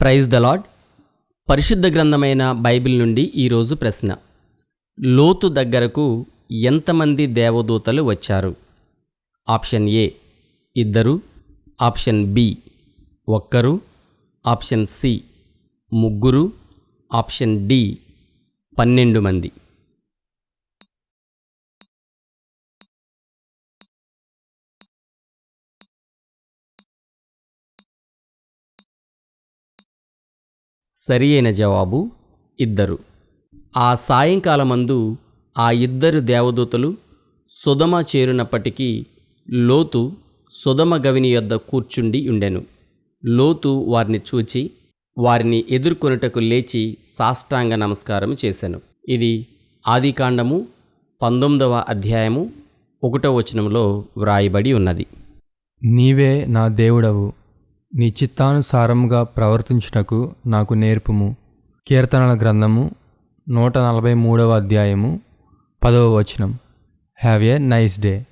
Praise the lord పరిశుద్ధ గ్రంథమైన Bible నుండి ఈరోజు ప్రశ్న. లోతు దగ్గరకు ఎంతమంది దేవదూతలు వచ్చారు? ఆప్షన్ ఏ ఇద్దరు. ఆప్షన్ బి ఒక్కరు. ఆప్షన్ సి ముగ్గురు. ఆప్షన్ డి పన్నెండు మంది. సరి అయిన జవాబు ఇద్దరు. ఆ సాయంకాలమందు ఆ ఇద్దరు దేవదూతలు సుధమ చేరినప్పటికీ లోతు సుధమ గవిని యొద్ద కూర్చుండి ఉండెను. లోతు వారిని చూచి వారిని ఎదుర్కొనుటకు లేచి సాష్టాంగ నమస్కారం చేశాను ఇది ఆదికాండము పంతొమ్మిదవ అధ్యాయము ఒకటో వచనంలో వ్రాయబడి ఉన్నది. నీవే నా దేవుడవు. నీ చిత్తానుసారముగా ప్రవర్తించుటకు నాకు నేర్పుము. కీర్తనల గ్రంథము నూట నలభై మూడవ అధ్యాయము పదవ వచనం. Have a nice day